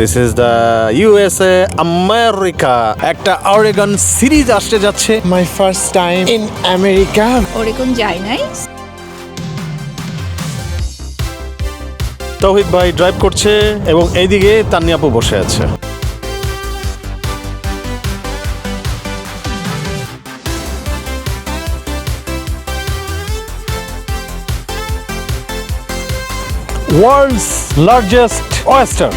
This is the USA America একটা Oregon series আসতে যাচ্ছে। My first time in America. ওরেকন যাই নাই। তৌহিদ ভাই ড্রাইভ করছে এবং এইদিকে তান্নিয়াপু বসে আছে। ওয়ার্ল্ডস লার্জেস্ট ওয়েস্টার্ন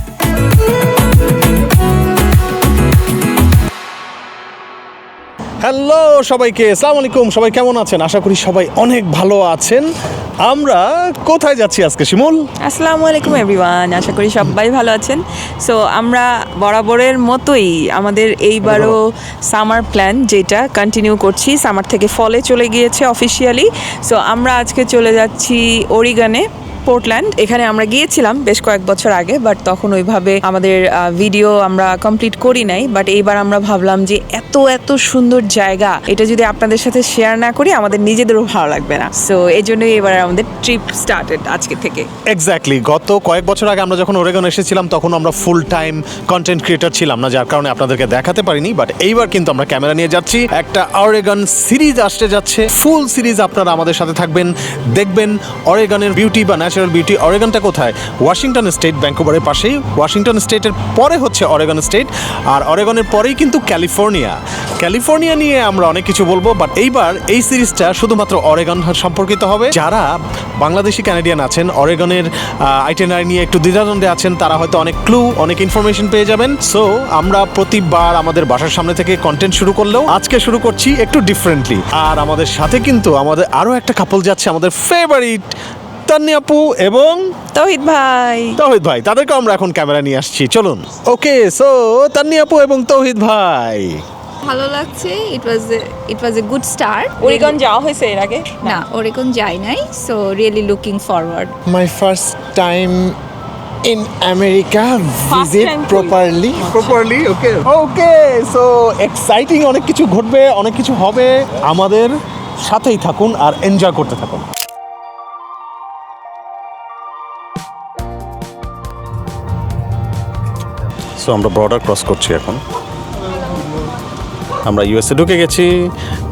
হ্যালো সবাইকে। আসসালামু আলাইকুম। সবাই কেমন আছেন? আশা করি সবাই অনেক ভালো আছেন। আমরা কোথায় যাচ্ছি আজকে শিমুল? আসসালামু আলাইকুম এভরিওয়ান আশা করি সবাই ভালো আছেন। সো আমরা বরাবরের মতোই আমাদের এইবারও সামার প্ল্যান যেটা কন্টিনিউ করছি। সামার থেকে ফলে চলে গিয়েছে অফিসিয়ালি সো আমরা আজকে চলে যাচ্ছি ওরিগানে পোর্টল্যান্ড। এখানে আমরা গিয়েছিলাম বেশ কয়েক বছর আগে, বাট তখন ওইভাবে আমাদের ভিডিও আমরা কমপ্লিট করি নাই। বাট এইবার আমরা ভাবলাম যে এত এত সুন্দর জায়গা, এটা যদি আপনাদের সাথে শেয়ার না করি, আমাদের নিজেদেরও ভালো লাগবে না। সো এই জন্যই এবার আমাদের ট্রিপ স্টার্টেড আজকে থেকে। এক্স্যাক্টলি গত কয়েক বছর আগে আমরা যখন ওরেগন এসেছিলাম, তখন আমরা ফুল টাইম কন্টেন্ট ক্রিয়েটার ছিলাম না, যার কারণে আপনাদেরকে দেখাতে পারিনি। বাট এইবার কিন্তু আমরা ক্যামেরা নিয়ে যাচ্ছি। একটা অরেগন সিরিজ আসতে যাচ্ছে। ফুল সিরিজ আপনারা আমাদের সাথে থাকবেন, দেখবেন অরেগনের বিউটি বা ন্যাচারাল বিউটি অরেগনটা কোথায়? ওয়াশিংটন স্টেট ব্যাঙ্কুভারের পাশেই। ওয়াশিংটন স্টেটের পরে হচ্ছে অরেগন স্টেট, আর অরেগনের পরেই কিন্তু ক্যালিফোর্নিয়া। ক্যালিফোর্নিয়া নিয়ে আমরা অনেক কিছু বলব, বাট এইবার এই সিরিজটা শুধুমাত্র অরেগন সম্পর্কিত হবে। যারা বাংলাদেশি ক্যানাডিয়ান আছেন, অরেগনের আইটেনারি নিয়ে একটু দ্বিধাদ্বন্দ্বে আছেন, তারা হয়তো অনেক ক্লু, অনেক ইনফরমেশন পেয়ে যাবেন। সো, আমরা প্রতিবার আমাদের বাসার সামনে থেকে কন্টেন্ট শুরু করলেও আজকে শুরু করছি একটু ডিফারেন্টলি আর আমাদের সাথে কিন্তু আমাদের আরও একটা কাপল যাচ্ছে, আমাদের ফেভারিট তান্নি আপু এবং তৌহিদ ভাই। তৌহিদ ভাই তাদেরকে আমরা এখন ক্যামেরা নিয়ে আসছি চলুন। ওকে সো তান্নি আপু এবং তৌহিদ ভাই। ভালো লাগছে it was it was a good start Oregon যাওয়া হয়েছে এর আগে? না ওরেকন যাই নাই so really looking forward My first time in America. Visit কই? properly. Properly okay okay so exciting অনেক কিছু ঘটবে অনেক কিছু হবে। আমাদের সাথেই থাকুন আর এনজয় করতে থাকুন। সো আমরা বর্ডার ক্রস করছি এখন। আমরা ইউএসএ ঢুকে গেছি।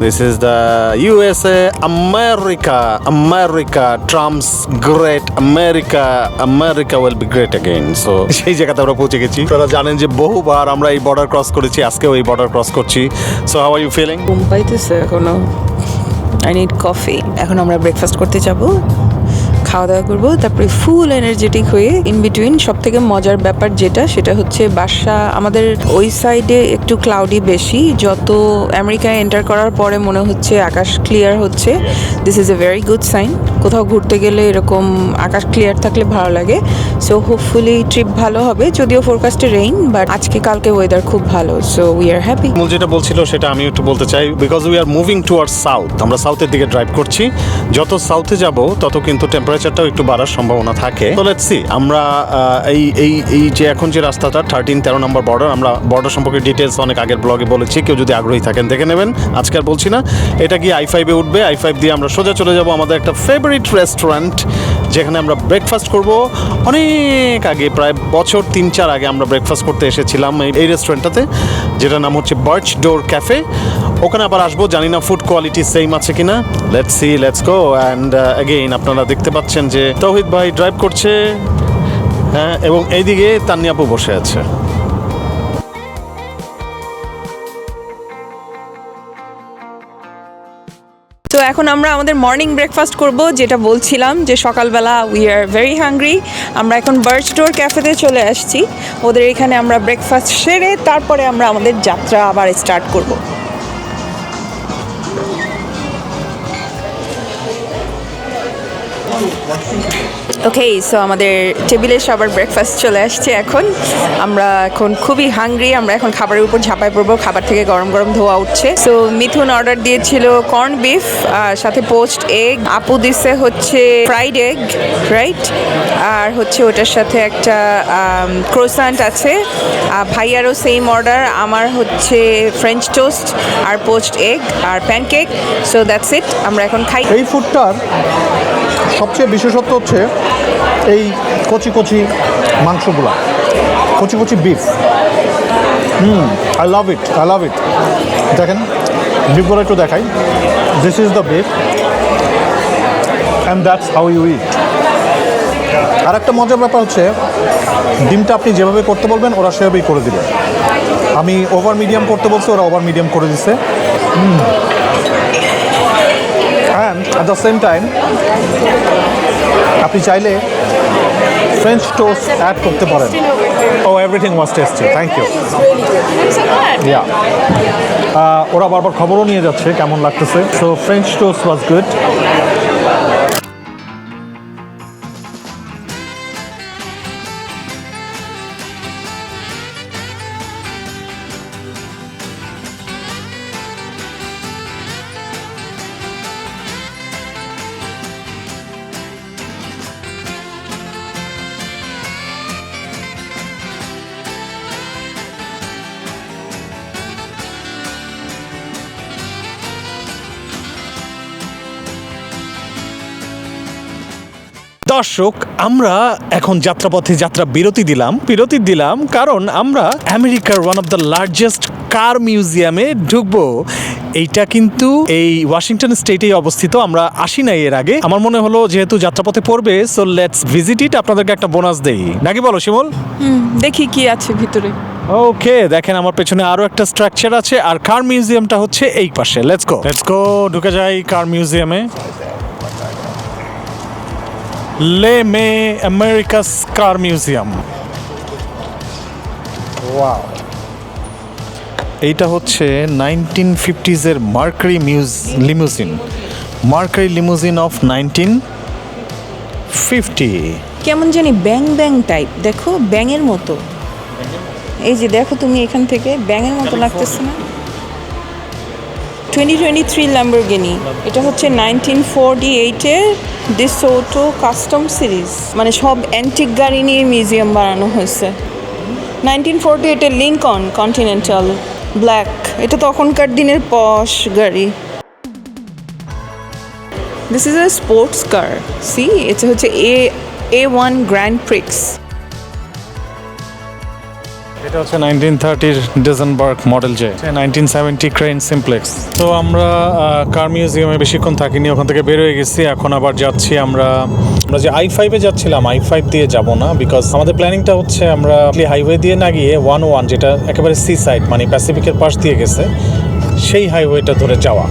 This is the USA America America Trump's great America America will be great again so সেই জায়গাতে আমরা পৌঁছে গেছি। তারা জানেন যে বহুবার আমরা এই বর্ডার ক্রস করেছি আজকেও এই বর্ডার ক্রস করছি। So how are you feeling ঘুম পাইতেছে এখনও। আই নিড কফি এখন আমরা ব্রেকফাস্ট করতে যাব। খাওয়া দাওয়া করব। তারপরে ফুল এনার্জেটিক হয়ে ইন বিটুইন সব থেকে মজার ব্যাপার যেটা, সেটা হচ্ছে বাসা। আমাদের ওই সাইডে একটু ক্লাউডি বেশি। যত আমেরিকায় এন্টার করার পরে মনে হচ্ছে আকাশ ক্লিয়ার হচ্ছে। This is a very good sign কোথাও ঘুরতে গেলে এরকম আকাশ ক্লিয়ার থাকলে ভালো লাগে। সো হোপফুলি ট্রিপ ভালো হবে। যদিও ফোরকাস্টে রেইন বাট আজকে কালকে ওয়েদার খুব ভালো। সো উই আর হ্যাপি মূল যেটা বলছিল, সেটা আমি একটু বলতে চাই। Because we are moving towards south আমরা সাউথের দিকে ড্রাইভ করছি। যত সাউথে যাব, তত কিন্তু টেম্পারেচারটাও একটু বাড়ার সম্ভাবনা থাকে। তো লেটস সি আমরা এই এই এই যে এখন যে রাস্তাটা থার্টিন তেরো নম্বর বর্ডার আমরা বর্ডার সম্পর্কে ডিটেলস অনেক আগের ব্লগে বলেছি, কেউ যদি আগ্রহী থাকেন দেখে নেবেন। আজকে আর বলছি না, এটা কি আই ফাইভে উঠবে আই ফাইভ দিয়ে আমরা সোজা চলে যাব আমাদের একটা ফেভারিট রেস্টুরেন্ট যেখানে আমরা ব্রেকফাস্ট করব। অনেক আগে, প্রায় বছর তিন চার আগে আমরা ব্রেকফাস্ট করতে এসেছিলাম এই- রেস্টুরেন্টটাতে যেটার নাম হচ্ছে বার্চ ডোর ক্যাফে ওখানে আবার আসব, জানি না ফুড কোয়ালিটি সেম আছে কিনা। Let's see let's go and again আপনারা দেখতে পাচ্ছেন যে তৌহিদ ভাই ড্রাইভ করছে হ্যাঁ এবং এইদিকে তান্নি আপু বসে আছে। এখন আমরা আমাদের মর্নিং ব্রেকফাস্ট করব, যেটা বলছিলাম যে সকালবেলা উই আর ভেরি হাংরি আমরা এখন বার্চ ডোর ক্যাফেতে চলে আসছি। ওদের এখানে আমরা ব্রেকফাস্ট সেরে তারপরে আমরা আমাদের যাত্রা আবার স্টার্ট করব। ওকে সো আমাদের টেবিলে সবার ব্রেকফাস্ট চলে আসছে এখন। আমরা এখন খুবই হাংরি আমরা এখন খাবারের উপর ঝাঁপায় পড়ব, খাবার থেকে গরম গরম ধোয়া উঠছে। সো মিথুন অর্ডার দিয়েছিল কর্ন বিফ আর সাথে পোস্ট এগ আপু দিছে হচ্ছে ফ্রাইড এগ রাইট আর হচ্ছে ওটার সাথে একটা ক্রোসান্ট আছে। আর ভাইয়ারও সেম অর্ডার আমার হচ্ছে ফ্রেঞ্চ টোস্ট আর পোস্ট এগ আর প্যানকেক সো দ্যাটস ইট আমরা এখন খাই। এই ফুডটার সবচেয়ে বিশেষত্ব হচ্ছে এই কচি কচি মাংসগুলা। কচি কচি beef hmm I love it I love it দেখেন বিফগুলো একটু দেখাই। This is the beef and that's how you eat আর একটা মজার ব্যাপার হচ্ছে, ডিমটা আপনি যেভাবে করতে বলবেন, ওরা সেভাবেই করে দিবে। আমি ওভার মিডিয়াম করতে বলছি, ওরা ওভার মিডিয়াম করে দিছে। And at the same time আপনি চাইলে ফ্রেঞ্চ টোস্ট অ্যাড করতে পারেন। ও everything was tasty thank you yeah ওরা বারবার খবরও নিয়ে যাচ্ছে কেমন লাগতেছে। So French toast was good দর্শক আমরা এখন যাত্রাপথে যাত্রা বিরতি দিলাম। বিরতি দিলাম কারণ আমরা আমেরিকার one of the largest car মিউজিয়ামে ঢুকবো। এইটা কিন্তু এই ওয়াশিংটন স্টেটেই অবস্থিত আমরা আসি নাই এর আগে। আমার মনে হলো যেহেতু যাত্রাপথে পড়বে সো লেটস ভিজিট ইট আপনাদেরকে একটা বোনাস দেই। নাকি বলো শিমল? দেখি কি আছে ভিতরে। ওকে দেখেন আমার পেছনে আরও একটা স্ট্রাকচার আছে আর কার মিউজিয়ামটা হচ্ছে এই পাশে। লেটস গো লেটস গো ঢুকে যাই কার মিউজিয়ামে LeMay America's car museum wow এইটা হচ্ছে নাইনটিন ফিফটিজের Mercury muse limousine. Mercury limousine of nineteen fifty কেমন জানি ব্যাং ব্যাং টাইপ দেখো ব্যাঙের মতো। এই যে দেখো তুমি এখান থেকে ব্যাঙের মতো লাগতেছে না? টোয়েন্টি টোয়েন্টি ল্যাম্বরগিনি এটা হচ্ছে নাইনটিন ফোরটি এইটের ডিসোটো কাস্টম সিরিজ মানে সব অ্যান্টিক গাড়ি নিয়ে মিউজিয়াম বানানো হয়েছে। নাইনটিন ফোরটি এইটের লিঙ্কন কন্টিনেন্টাল ব্ল্যাক এটা তখনকার দিনের পশ গাড়ি। This is a sports car see এটা হচ্ছে এ এ ওয়ান গ্র্যান্ড প্রিক্স এটা হচ্ছে নাইনটিন থার্টির ডেজেনবার্গ মডেল যে নাইনটিন সেভেন্টি ক্রেন সিমপ্লেক্স তো আমরা কার মিউজিয়ামে বেশিক্ষণ থাকিনি, ওখান থেকে বের হয়ে গেছি, এখন আবার যাচ্ছি আমরা আমরা যে আই ফাইভে যাচ্ছিলাম আই ফাইভ দিয়ে যাব না বিকজ আমাদের প্ল্যানিংটা হচ্ছে আমরা হাইওয়ে দিয়ে না গিয়ে ওয়ান ওয়ান যেটা একেবারে সি সাইড মানে প্যাসিফিকের পাশ দিয়ে গেছে, সেই হাইওয়েটা ধরে যাওয়া।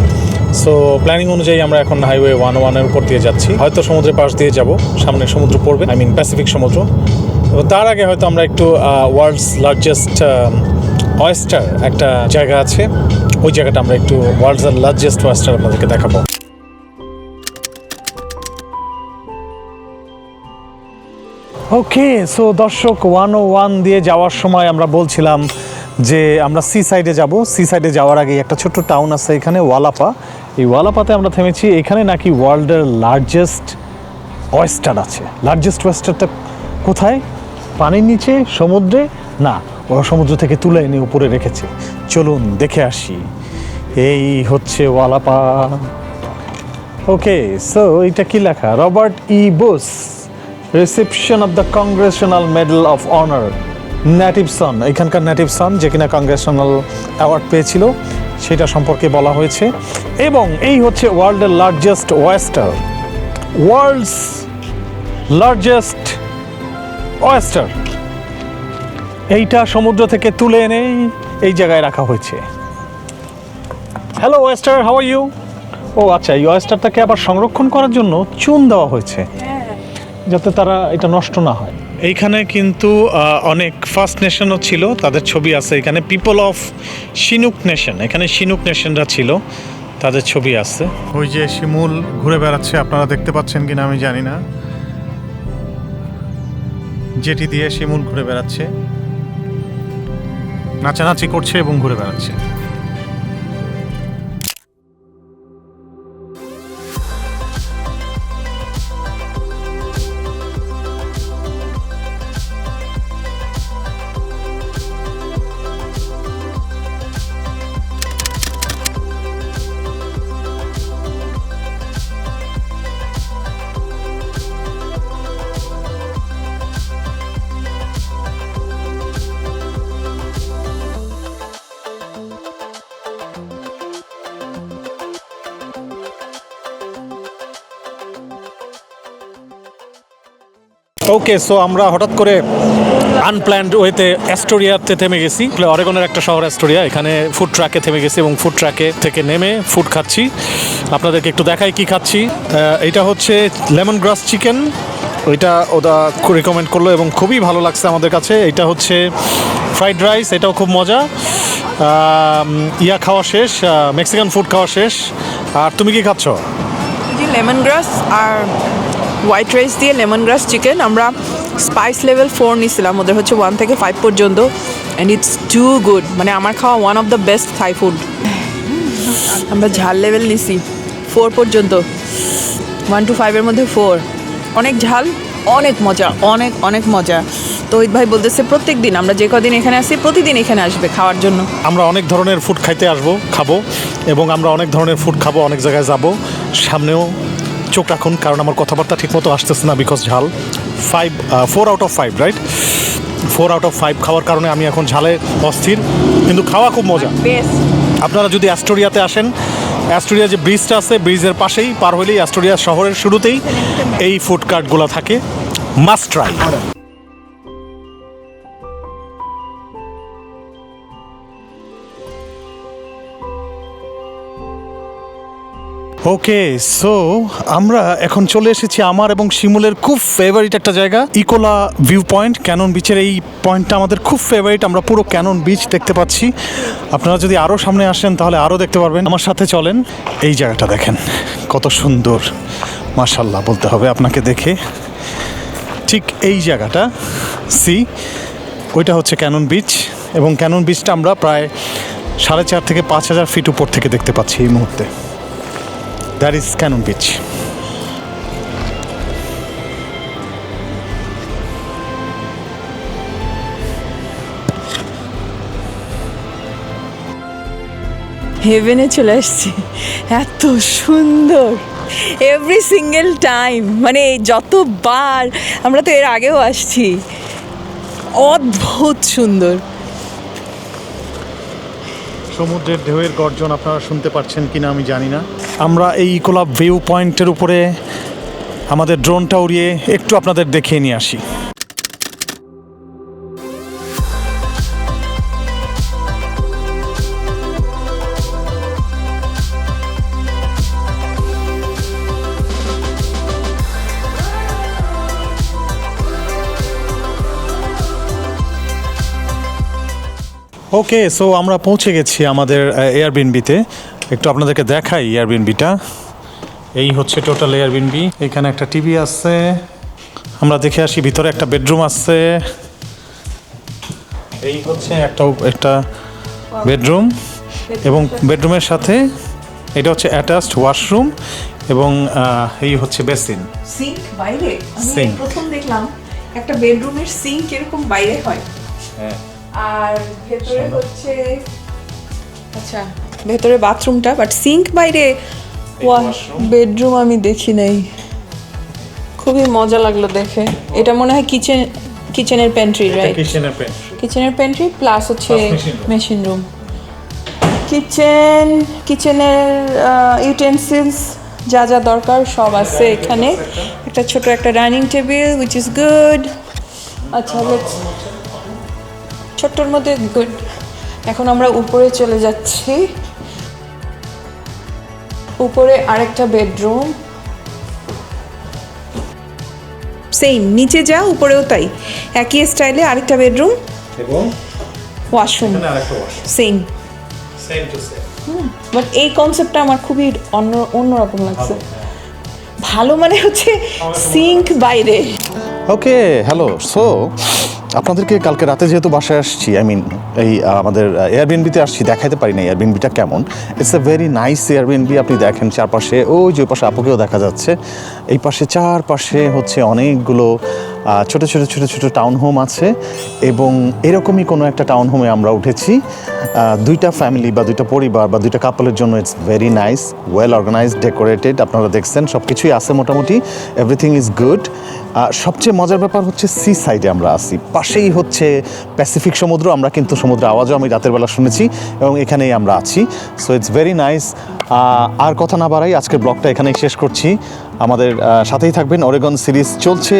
সো প্ল্যানিং অনুযায়ী আমরা এখন হাইওয়ে ওয়ান ওয়ানের উপর দিয়ে যাচ্ছি। হয়তো সমুদ্রের পাশ দিয়ে যাব, সামনে সমুদ্র পড়বে আই মিন প্যাসিফিক সমুদ্র। এবং তার আগে হয়তো আমরা একটু ওয়ার্ল্ডস লার্জেস্ট ওয়েস্টার একটা জায়গা আছে। ওই জায়গাটা আমরা একটু ওয়ার্ল্ডস লার্জেস্ট ওয়েস্টার আপনাদেরকে দেখাবো। ওকে সো দর্শক ওয়ান ও ওয়ান দিয়ে যাওয়ার সময় আমরা বলছিলাম যে আমরা সি সাইডে যাব। সি সাইডে যাওয়ার আগে একটা ছোট্ট টাউন আছে এখানে ওয়ালাপা এই ওয়ালাপাতে আমরা থেমেছি। এখানে নাকি ওয়ার্ল্ডের লার্জেস্ট ওয়েস্টার আছে। লার্জেস্ট ওয়েস্টারটা কোথায়? পানির নিচে, সমুদ্রে? না, ওরা সমুদ্র থেকে তুলে এনে উপরে রেখেছে। চলুন দেখে আসি। এই হচ্ছে ওয়ালাপা। ওকে সো এটা কি লেখা? Robert E Bush, reception of the Congressional Medal of Honor. Native son, এখানকার নেটিভ সন যে কিনা কংগ্রেশনাল অ্যাওয়ার্ড পেয়েছিল, সেটা সম্পর্কে বলা হয়েছে। এবং এই হচ্ছে ওয়ার্ল্ডের largest oyster world's largest oyster এইটা সমুদ্র থেকে তুলে এনে এই জায়গায় রাখা হয়েছে। হ্যালো ওয়েস্টার আর ইউ ও আচ্ছা এই ওয়েস্টারটাকে আবার সংরক্ষণ করার জন্য চুন দেওয়া হয়েছে, যাতে তারা এটা নষ্ট না হয়। এইখানে কিন্তু অনেক ফার্স্ট নেশনও ছিল, তাদের ছবি আছে এখানে পিপল অফ শিনুক নেশন এখানে শিনুক নেশনরা ছিল, তাদের ছবি আছে। ওই যে শিমুল ঘুরে বেড়াচ্ছে, আপনারা দেখতে পাচ্ছেন কিনা আমি জানি না। যেটি দিয়ে শিমুল ঘুরে বেড়াচ্ছে নাচানাচি করছে এবং ঘুরে বেড়াচ্ছে। ওকে সো আমরা হঠাৎ করে আনপ্ল্যান্ড ওয়েতে অ্যাস্টোরিয়াতে থেমে গেছি। অরেগনের একটা শহর অ্যাস্টোরিয়া এখানে ফুড ট্রাকে থেমে গেছি এবং ফুড ট্রাকে থেকে নেমে ফুড খাচ্ছি। আপনাদেরকে একটু দেখাই কি খাচ্ছি। এটা হচ্ছে লেমন গ্রাস চিকেন ওইটা ওটা রিকমেন্ড করল এবং খুবই ভালো লাগছে আমাদের কাছে। এটা হচ্ছে ফ্রাইড রাইস এটাও খুব মজা। ইয়া খাওয়া শেষ মেক্সিকান ফুড খাওয়া শেষ। আর তুমি কি খাচ্ছ? লেমন গ্রাস আর হোয়াইট রাইস দিয়ে লেমন গ্রাস চিকেন আমরা স্পাইস লেভেল ফোর নিছিলাম, ওদের হচ্ছে ওয়ান থেকে ফাইভ পর্যন্ত অ্যান্ড ইটস টু গুড মানে আমার খাওয়া one of the best Thai food আমরা ঝাল লেভেল নিছি ফোর পর্যন্ত ওয়ান টু ফাইভের মধ্যে ফোর অনেক ঝাল, অনেক মজা, অনেক অনেক মজা। তো ওই ভাই বলতেছে, প্রত্যেক দিন, আমরা যে কদিন এখানে আসি, প্রতিদিন এখানে আসবে খাওয়ার জন্য। আমরা অনেক ধরনের ফুড খাইতে আসব, খাব, এবং আমরা অনেক ধরনের ফুড খাব, অনেক জায়গায় যাব, সামনেও চোখ রাখুন কারণ আমার কথাবার্তা ঠিকমতো আসতেছে না বিকজ ঝাল। Five four out of five right four out of five খাওয়ার কারণে আমি এখন ঝালে অস্থির কিন্তু খাওয়া খুব মজা। আপনারা যদি অ্যাস্টোরিয়াতে আসেন অ্যাস্টোরিয়া যে ব্রিজটা আছে ব্রিজের পাশেই পার হলেই অ্যাস্টোরিয়া শহরের শুরুতেই এই ফুড কার্টগুলো থাকে। মাস্ট ট্রাই ওকে সো আমরা এখন চলে এসেছি আমার এবং শিমুলের খুব ফেভারিট একটা জায়গা ইকোলা ভিউ পয়েন্ট ক্যানন বিচের এই পয়েন্টটা আমাদের খুব ফেভারিট আমরা পুরো ক্যানন বিচ দেখতে পাচ্ছি। আপনারা যদি আরও সামনে আসেন, তাহলে আরও দেখতে পারবেন। আমার সাথে চলেন, এই জায়গাটা দেখেন। কত সুন্দর মার্শাল্লাহ বলতে হবে আপনাকে দেখে। ঠিক এই জায়গাটা সি ওইটা হচ্ছে ক্যানন বিচ এবং ক্যানন বিচটা আমরা প্রায় সাড়ে চার থেকে পাঁচ হাজার ফিট উপর থেকে দেখতে পাচ্ছি এই মুহূর্তে। দ্যাট ইজ ক্যানন বিচ হেভেনে চলে আসছি। এত সুন্দর। এভরি সিঙ্গেল টাইম মানে যতবার, আমরা তো এর আগেও আসছি। অদ্ভুত সুন্দর। সমুদ্রের ঢেউয়ের গর্জন আপনারা শুনতে পাচ্ছেন কিনা আমি জানি না। আমরা এই ইকোলাভ ভিউ পয়েন্টের উপরে আমাদের ড্রোনটা উড়িয়ে একটু আপনাদের দেখিয়ে নিয়ে আসি। ওকে সো আমরা পৌঁছে গেছি আমাদের এয়ারবিনবিতে একটু আপনাদেরকে দেখাই এয়ারবিনবিটা এই হচ্ছে টোটাল এয়ারবিনবি এখানে একটা টিভি আছে। আমরা দেখে আসি ভিতরে একটা বেডরুম আছে। এই হচ্ছে একটা একটা বেডরুম এবং বেডরুমের সাথে এটা হচ্ছে অ্যাটাচড ওয়াশরুম এবং এই হচ্ছে বেসিন সিঙ্ক বাইরে? আমি প্রথম দেখলাম একটা বেডরুমের সিঙ্ক এরকম বাইরে হয়। হ্যাঁ। আর ভেতরে হচ্ছে আচ্ছা। ভেতরে বাথরুমটা বাট সিঙ্ক বাইরে ওয়াশ বেডরুম আমি দেখি নাই। খুবই মজা লাগল দেখে। এটা মনে হয় কিচেন কিচেনের প্যান্ট্রি রাইট কিচেনের পেন কিচেনের প্যান্ট্রি প্লাস হচ্ছে মেশিন রুম কিচেন কিচেনের ইউটেন্সিলস যা যা দরকার সব আছে এখানে। একটা। ছোট একটা dining table which is good আচ্ছা let's- ছোট্টর মধ্যে গুড এখন আমরা উপরে চলে যাচ্ছি। উপরে আরেকটা বেডরুম সেম নিচে যা উপরেও তাই। একই স্টাইলে আরেকটা বেডরুম এবং washroom same same to same but এই কনসেপ্টটা আমার খুবই অন্য অন্যরকম লাগছে। ভালো মানে হচ্ছে সিঙ্ক বাইরে। ওকে হ্যালো সো আপনাদেরকে কালকে রাতে যেহেতু বাসায় আসছি আই মিন এই আমাদের এয়ারবিএনবিতে আসছি দেখাতে পারি না এয়ারবিএনবিটা কেমন। It's a very nice Airbnb আপনি দেখেন চারপাশে। ওই যে পাশে আপুকেও দেখা যাচ্ছে। এই পাশে, চারপাশে হচ্ছে অনেকগুলো ছোট ছোট ছোট ছোট টাউন হোম আছে এবং এরকমই কোনো একটা টাউন হোমে আমরা উঠেছি। দুইটা ফ্যামিলি বা দুইটা পরিবার বা দুইটা কাপলের জন্য it's very nice well organised decorated আপনারা দেখছেন সব কিছুই আছে মোটামুটি। এভরিথিং ইজ গুড সবচেয়ে মজার ব্যাপার হচ্ছে সি সাইডে আমরা আসি পাশেই হচ্ছে প্যাসিফিক সমুদ্র, আমরা কিন্তু সমুদ্র আওয়াজও আমি রাতের বেলা শুনেছি এবং এখানেই আমরা আছি। সো ইটস ভেরি নাইস আর কথা না বাড়াই, আজকের ব্লগটা এখানেই শেষ করছি। আমাদের সাথেই থাকবেন। অরেগন সিরিজ চলছে।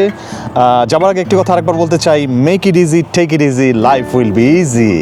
যাবার আগে একটি কথা আরেকবার বলতে চাই make it easy take it easy life will be easy